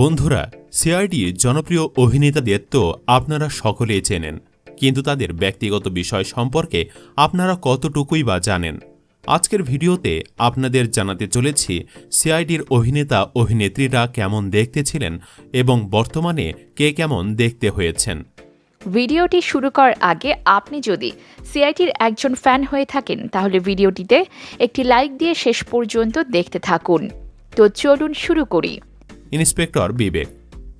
বন্ধুরা সিআইডির জনপ্রিয় অভিনেতাদের তো আপনারা সকলেই চেনেন, কিন্তু তাদের ব্যক্তিগত বিষয় সম্পর্কে আপনারা কতটুকুই বা জানেন? আজকের ভিডিওতে আপনাদের জানাতে চলেছি সিআইডির অভিনেতা অভিনেত্রীরা কেমন দেখতে ছিলেন এবং বর্তমানে কে কেমন দেখতে হয়েছেন। ভিডিওটি শুরু করার আগে আপনি যদি সিআইটির একজন ফ্যান হয়ে থাকেন, তাহলে ভিডিওটিতে একটি লাইক দিয়ে শেষ পর্যন্ত দেখতে থাকুন। তো চলুন শুরু করি। ইন্সপেক্টর বিবেক।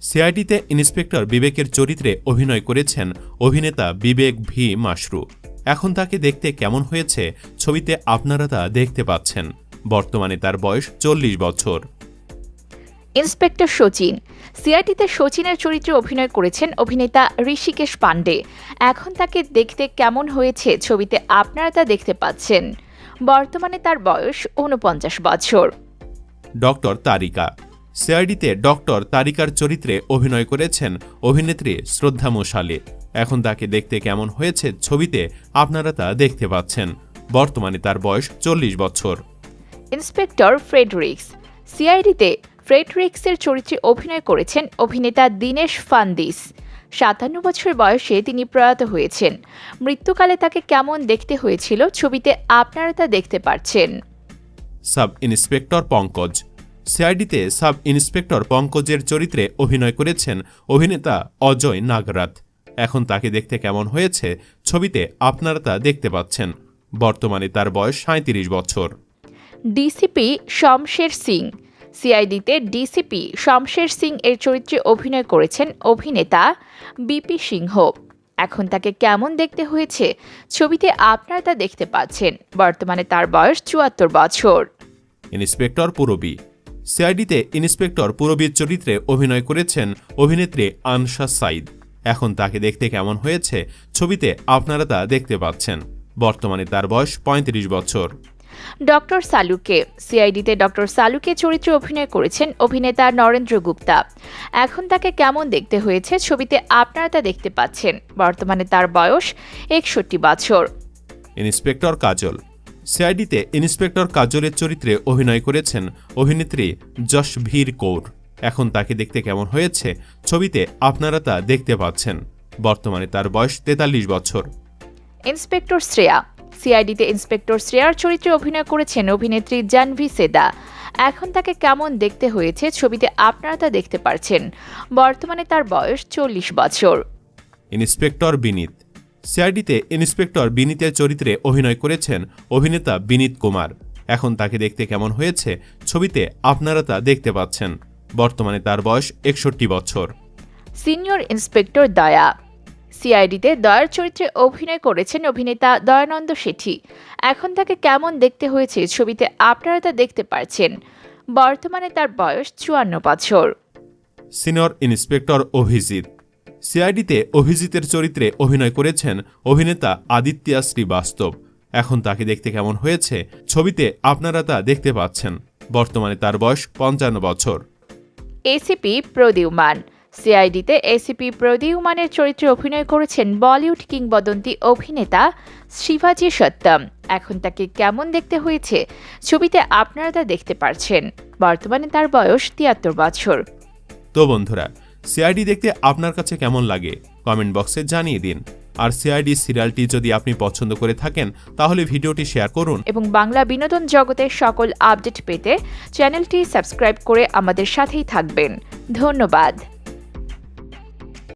সিআইডিতে ইন্সপেক্টর বিবেকের চরিত্রে অভিনয় করেছেন অভিনেতা বিবেক ভি মাশরু। এখন তাকে দেখতে কেমন হয়েছে ছবিতে আপনারা তা দেখতে পাচ্ছেন। বর্তমানে তার বয়স চল্লিশ বছর। ইন্সপেক্টর সচিন সিআইটিতে সচিনের চরিত্রে অভিনয় করেছেন অভিনেতা ঋষিকেশ পাণ্ডে। এখন তাকে দেখতে কেমন হয়েছে ছবিতে আপনারা তা দেখতে পাচ্ছেন। বর্তমানে তার বয়স ঊনপঞ্চাশ বছর। ডক্টর তারিকা। সিআইডিতে ডক্টর তারিকার চরিত্রে অভিনয় করেছেন অভিনেত্রী শ্রদ্ধা মোশালে। এখন তাকে দেখতে কেমন হয়েছে ছবিতে আপনারা তা দেখতে পাচ্ছেন। বর্তমানে তার বয়স চল্লিশ বছর। Inspector Friedreich's. সিআইডিতে ফ্রেডরিক্সের চরিত্রে অভিনয় করেছেন অভিনেতা দীনেশ ফান্দিস। সাতান্ন বছর বয়সে তিনি প্রয়াত হয়েছেন। মৃত্যুকালে তাকে কেমন দেখতে হয়েছিল ছবিতে আপনারা তা দেখতে পাচ্ছেন সাব ইন্সপেক্টর পঙ্কজ। সিআইডিতে সাব ইন্সপেক্টর পঙ্কজের চরিত্রে অভিনয় করেছেন অভিনেতা অজয় নাগরাত। এখন তাকে দেখতে কেমন হয়েছে ছবিতে আপনারা তা দেখতে পাচ্ছেন। বর্তমানে তার বয়স সাঁত্রিশ বছর। ডিসিপি শমশের সিং। সিআইডিতে ডিসিপি শমশের সিং এর চরিত্রে অভিনয় করেছেন অভিনেতা বিপি সিংহ। এখন তাকে কেমন দেখতে হয়েছে ছবিতে আপনারা তা দেখতে পাচ্ছেন। বর্তমানে তার বয়স চুয়াত্তর বছর। ইন্সপেক্টর পুরবী। সিআইডিতে ইন্সপেক্টর পুরবীর চরিত্রে অভিনয় করেছেন অভিনেত্রী আনশা সাইদ। এখন তাকে দেখতে কেমন হয়েছে ছবিতে আপনারা তা দেখতে পাচ্ছেন। বর্তমানে তার বয়স ৩৫ বছর। ডক্টর সালুকে সিআইডিতে ডক্টর সালুকে চরিত্রে অভিনয় করেছেন অভিনেতা নরেন্দ্র গুপ্তা। এখন তাকে কেমন দেখতে হয়েছে ছবিতে আপনারা তা দেখতে পাচ্ছেন। বর্তমানে তার বয়স একষট্টি বছর। ইন্সপেক্টর কাজল সিআইডিতে ইন্সপেক্টর কাজলের চরিত্রে অভিনয় করেছেন অভিনেত্রী যশভীর কৌর। এখন তাকে দেখতে কেমন হয়েছে ছবিতে আপনারা তা দেখতে পাচ্ছেন। বর্তমানে তার বয়স তেতাল্লিশ বছর। ইন্সপেক্টর শ্রেয়া। সিআইডিতে ইন্সপেক্টর শ্রেয়ার চরিত্রে অভিনয় করেছেন অভিনেত্রী জানভি সেদা। এখন তাকে কেমন দেখতে হয়েছে ছবিতে আপনারা তা দেখতে পারছেন। বর্তমানে তার বয়স চল্লিশ বছর। ইন্সপেক্টর বিনীত। সিআইডিতে ইন্সপেক্টর বিনীতের চরিত্রে অভিনয় করেছেন অভিনেতা বিনীত কুমার। এখন তাকে দেখতে কেমন হয়েছে ছবিতে আপনারা তা দেখতে পাচ্ছেন। বর্তমানে তার বয়স একষট্টি বছর। সিনিয়র ইন্সপেক্টর দয়া। সিআইডিতে দয়ার চরিত্রে অভিনয় করেছেন অভিনেতা দয়ানন্দ শেঠি। এখন তাকে কেমন দেখতে হয়েছে ছবিতে আপনারা তা দেখতে পারছেন। বর্তমানে তার বয়স চুয়ান্ন বছর। Senior inspector Abhijit. সিআইডিতে অভিজিতের চরিত্রে অভিনয় করেছেন অভিনেতা আদিত্যা শ্রীবাস্তব। এখন তাকে দেখতে কেমন হয়েছে ছবিতে আপনারা তা দেখতে পাচ্ছেন। বর্তমানে তার বয়স পঞ্চান্ন বছর। এসিপি প্রদিউমান। সিআইডিতে এসিপি প্রদিউমানের চরিত্রে অভিনয় করেছেন বলিউড কিংবদন্তি অভিনেতা শিবাজি সত্যম এখন তাকে কেমন দেখতে হয়েছে ছবিতে আপনারা তা দেখতে পারছেন। বর্তমানে তার বয়স তিয়াত্তর বছর। তো বন্ধুরা সিআইডি দেখতে আপনার কাছে কেমন লাগে কমেন্ট বক্সে জানিয়ে দিন। আর সিআইডি সিরিয়ালটি যদি আপনি পছন্দ করে থাকেন, তাহলে ভিডিওটি শেয়ার করুন। এবং বাংলা বিনোদন জগতের সকল আপডেট পেতে চ্যানেলটি সাবস্ক্রাইব করে আমাদের সাথেই থাকবেন। ধন্যবাদ।